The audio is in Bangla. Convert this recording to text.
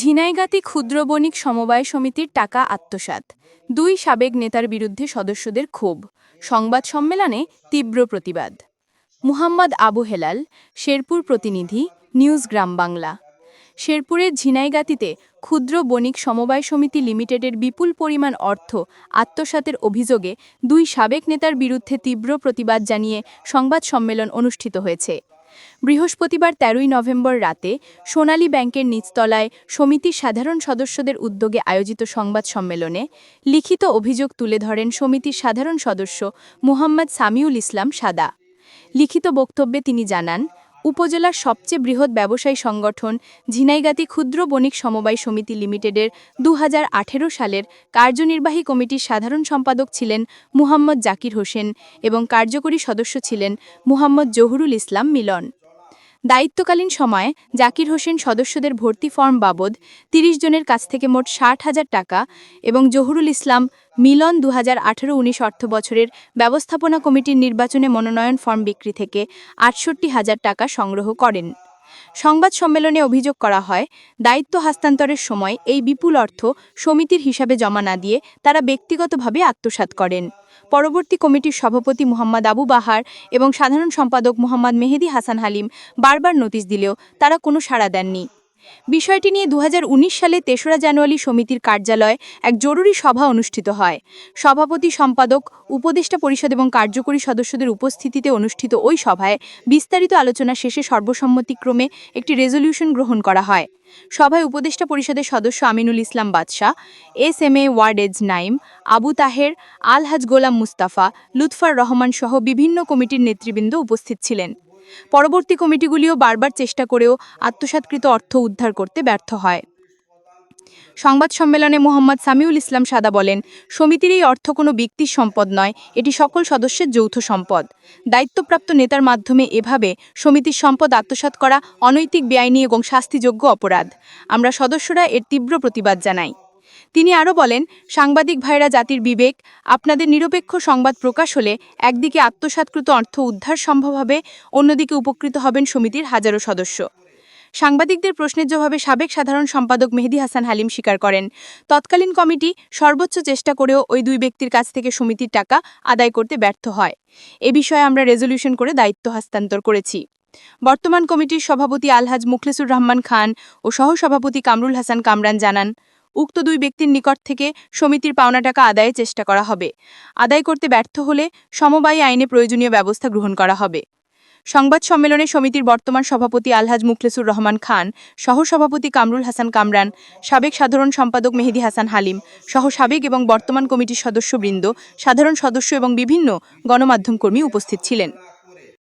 ঝিনাইগাতি ক্ষুদ্র বণিক সমবায় সমিতির টাকা আত্মসাৎ। দুই সাবেক নেতার বিরুদ্ধে সদস্যদের ক্ষোভ। সংবাদ সম্মেলনে তীব্র প্রতিবাদ। মুহাম্মদ আবু হেলাল, শেরপুর প্রতিনিধি, নিউজ গ্রাম বাংলা। শেরপুরের ঝিনাইগাতিতে ক্ষুদ্র বণিক সমবায় সমিতি লিমিটেডের বিপুল পরিমাণ অর্থ আত্মসাতের অভিযোগে দুই সাবেক নেতার বিরুদ্ধে তীব্র প্রতিবাদ জানিয়ে সংবাদ সম্মেলন অনুষ্ঠিত হয়েছে। বৃহস্পতিবার তেরোই নভেম্বর রাতে সোনালী ব্যাংকের নিচতলায় সমিতির সাধারণ সদস্যদের উদ্যোগে আয়োজিত সংবাদ সম্মেলনে লিখিত অভিযোগ তুলে ধরেন সমিতির সাধারণ সদস্য মুহাম্মদ সামিউল ইসলাম সাদা। লিখিত বক্তব্যে তিনি জানান উপজেলার সবচেয়ে বৃহৎ ব্যবসায়ী সংগঠন ঝিনাইগাতি ক্ষুদ্র বণিক সমবায় সমিতি লিমিটেডের দু হাজার আঠেরো সালের কার্যনির্বাহী কমিটির সাধারণ সম্পাদক ছিলেন মুহাম্মদ জাকির হোসেন এবং কার্যকরী সদস্য ছিলেন মুহাম্মদ জহুরুল ইসলাম মিলন। দায়িত্বকালীন সময়ে জাকির হোসেন সদস্যদের ভর্তি ফর্ম বাবদ ৩০ জনের কাছ থেকে মোট ষাট হাজার টাকা এবং জহুরুল ইসলাম মিলন দু হাজার আঠারো উনিশ অর্থ বছরের ব্যবস্থাপনা কমিটির নির্বাচনে মনোনয়ন ফর্ম বিক্রি থেকে আটষট্টি হাজার টাকা সংগ্রহ করেন। সংবাদ সম্মেলনে অভিযোগ করা হয়, দায়িত্ব হস্তান্তরের সময় এই বিপুল অর্থ সমিতির হিসাবে জমা না দিয়ে তারা ব্যক্তিগতভাবে আত্মসাত করেন। পরবর্তী কমিটির সভাপতি মোহাম্মদ আবু বাহার এবং সাধারণ সম্পাদক মোহাম্মদ মেহেদি হাসান হালিম বারবার নোটিশ দিলেও তারা কোনো সাড়া দেননি। বিষয়টি নিয়ে দু হাজার উনিশ সালে তেসরা জানুয়ারি সমিতির কার্যালয়ে এক জরুরি সভা অনুষ্ঠিত হয়। সভাপতি সম্পাদক, উপদেষ্টা পরিষদ এবং কার্যকরী সদস্যদের উপস্থিতিতে অনুষ্ঠিত ওই সভায় বিস্তারিত আলোচনা শেষে সর্বসম্মতিক্রমে একটি রেজলিউশন গ্রহণ করা হয়। সভায় উপদেষ্টা পরিষদের সদস্য Aminul Islam Badshah, S M A ওয়ার্ডেজ নাইম, আবু তাহের, আলহাজ গোলাম মুস্তাফা, লুৎফার রহমান সহ বিভিন্ন কমিটির নেতৃবৃন্দ উপস্থিত ছিলেন। পরবর্তী কমিটিগুলিও বারবার চেষ্টা করেও আত্মসাৎকৃত অর্থ উদ্ধার করতে ব্যর্থ হয়। সংবাদ সম্মেলনে মোহাম্মদ সামিউল ইসলাম সাদা বলেন, সমিতির এই অর্থ কোনো ব্যক্তির সম্পদ নয়, এটি সকল সদস্যের যৌথ সম্পদ। দায়িত্বপ্রাপ্ত নেতার মাধ্যমে এভাবে সমিতির সম্পদ আত্মসাৎ করা অনৈতিক বেআইনি এবং শাস্তিযোগ্য অপরাধ। আমরা সদস্যরা এর তীব্র প্রতিবাদ জানাই। তিনি আরও বলেন, সাংবাদিক ভাইরা জাতির বিবেক, আপনাদের নিরপেক্ষ সংবাদ প্রকাশ হলে একদিকে আত্মসাৎকৃত অর্থ উদ্ধার সম্ভব হবে, অন্যদিকে উপকৃত হবেন সমিতির হাজারো সদস্য। সাংবাদিকদের প্রশ্নের জবাবে সাবেক সাধারণ সম্পাদক মেহেদি হাসান হালিম স্বীকার করেন, তৎকালীন কমিটি সর্বোচ্চ চেষ্টা করেও ওই দুই ব্যক্তির কাছ থেকে সমিতির টাকা আদায় করতে ব্যর্থ হয়। এ বিষয়ে আমরা রেজলিউশন করে দায়িত্ব হস্তান্তর করেছি। বর্তমান কমিটির সভাপতি আলহাজ মুখলেসুর রহমান খান ও সহসভাপতি কামরুল হাসান কামরান জানান উক্ত দুই ব্যক্তির নিকট থেকে সমিতির পাওনা টাকা আদায়ের চেষ্টা করা হবে। আদায় করতে ব্যর্থ হলে সমবায়ী আইনে প্রয়োজনীয় ব্যবস্থা গ্রহণ করা হবে। সংবাদ সম্মেলনে সমিতির বর্তমান সভাপতি আলহাজ মুখলেসুর রহমান খান, সহসভাপতি কামরুল হাসান কামরান, সাবেক সাধারণ সম্পাদক মেহেদি হাসান হালিম সহ সাবেক এবং বর্তমান কমিটির সদস্যবৃন্দ, সাধারণ সদস্য এবং বিভিন্ন গণমাধ্যম কর্মী উপস্থিত ছিলেন।